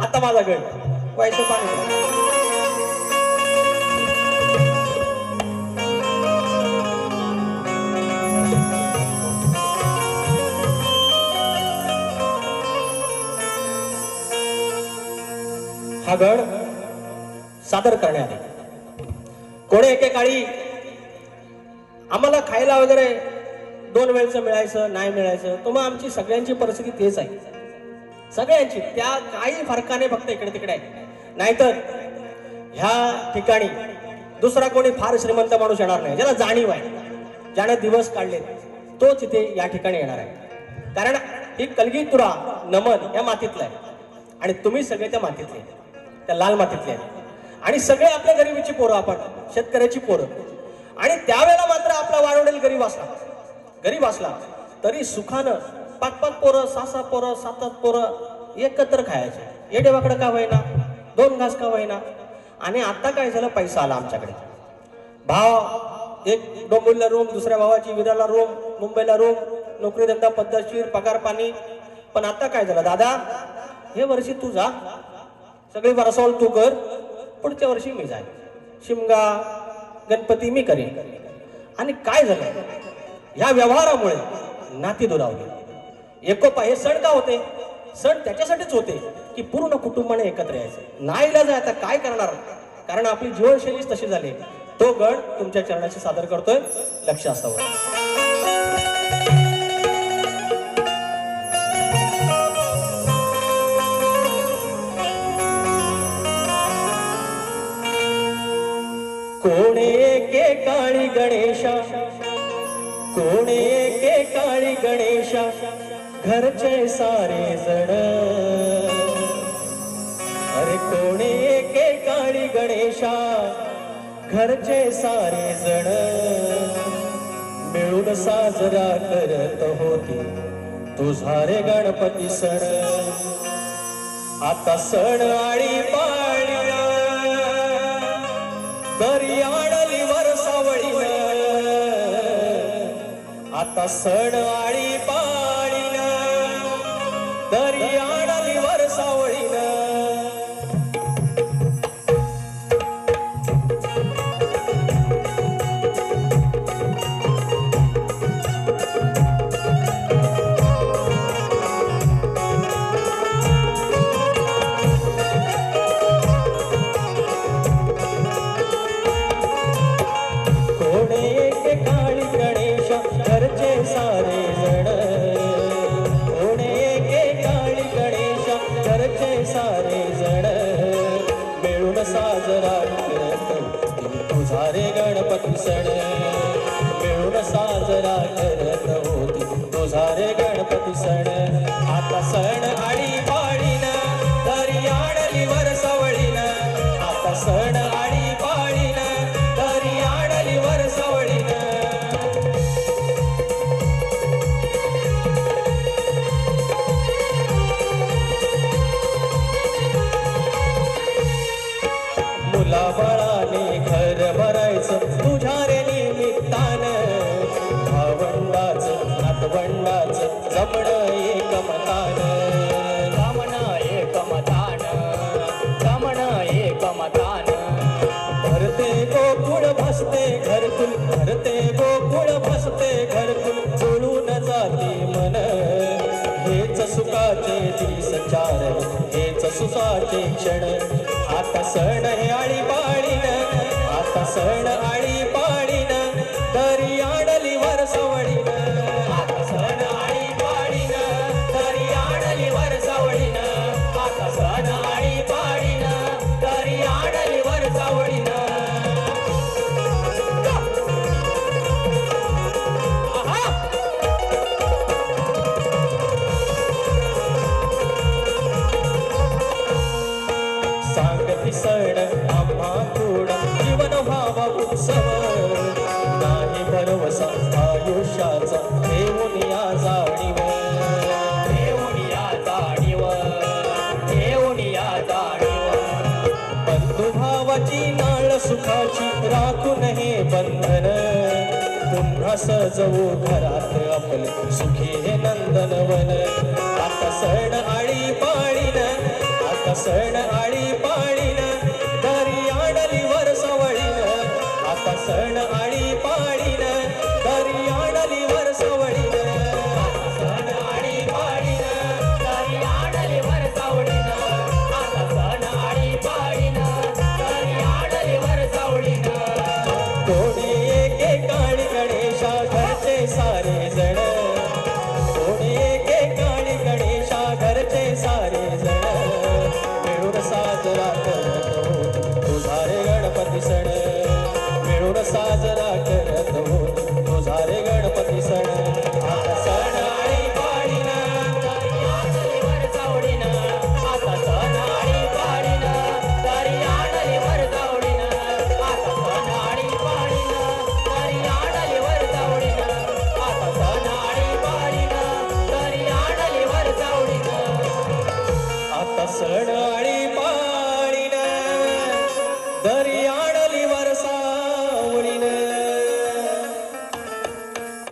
आता माझा गट. वायचं पाणी हा गड सादर करण्यात आले. कोणी एकेकाळी आम्हाला खायला वगैरे दोन वेळचं मिळायचं नाही मिळायचं तर मग आमची सगळ्यांची परिस्थिती तेच आहे. सगळ्यांची त्या काही फरकाने फक्त इकडे तिकडे आहे नाहीतर ह्या ठिकाणी दुसरा कोणी फार श्रीमंत माणूस येणार नाही ज्याला जाणीव आहे ज्याने दिवस काढले तोच इथे या ठिकाणी येणार आहे. कारण ही कलगी तुरा नमन या मातीतलं आहे. आणि तुम्ही सगळे त्या मातीतले त्या लाल मातीतले आहेत. आणि सगळे आपल्या गरिबीची पोरं आपण शेतकऱ्याची पोरं. आणि त्यावेळेला मात्र आपला वाढवडेल गरीब असला गरीब असला तरी सुखानं पाच पाच पोरं सहा सहा पोरं सात सात पोरं एकत्र खायचे. येडेवाकडं का होईना दोन घास का होईना आणि आता काय झालं? पैसा आला आमच्याकडे. भाव एक डोंबिवलीला रूम दुसऱ्या भावाची विराला रूम मुंबईला रूम नोकरी धंदा पद्धतशीर पगार पाणी. पण आता काय झालं? दादा हे वर्षी तू जा. सगळी वरसवल तू कर. पुढच्या वर्षी मी जाईन शिमगा गणपती मी करेन. आणि काय झालं? ह्या व्यवहारामुळे नाती दुरावली. एकोपा हे सण का होते? सण त्याच्यासाठीच होते की पूर्ण कुटुंबाने एकत्र यायचं. नाही इलाज आहे आता काय करणार? कारण आपली जीवनशैलीच तशी झाली. तो गण तुमच्या चरणाशी सादर करतोय. लक्ष असावं. कोणे के काळी गणेशा? कोणे के काळी घरचे सारे जण. अरे कोणी एके काळी गणेशा घरचे सारे जण. मिळून साजरा करत होती तुझा रे गणपती सण. आता सण आळी पाळी दरी आणली वर सावळीन आता सण आळी पाळी दरिया सारे गणपती सण. मिळून साजरा करत होती तो सारे गणपती सण. आता सण आणि पाळीन तरी आणली वर भसते घरकुल भरते गोकुळ भसते घरकुल जुळून जाते मन. हेच सुखाचे दिस चार हेच सुखाचे क्षण. आता सण हे आळी पाळीन आता सण आळी आयुष्याचा देऊन या जाणीव देऊन या जाणीव देऊन या जाणीव बंधुभावाची नाळ सुखाची राखून हे बंधन. पुन्हा सजवू घरात आपले सुखी हे नंदनवन. आता सण आळी पाळीन आता आता सण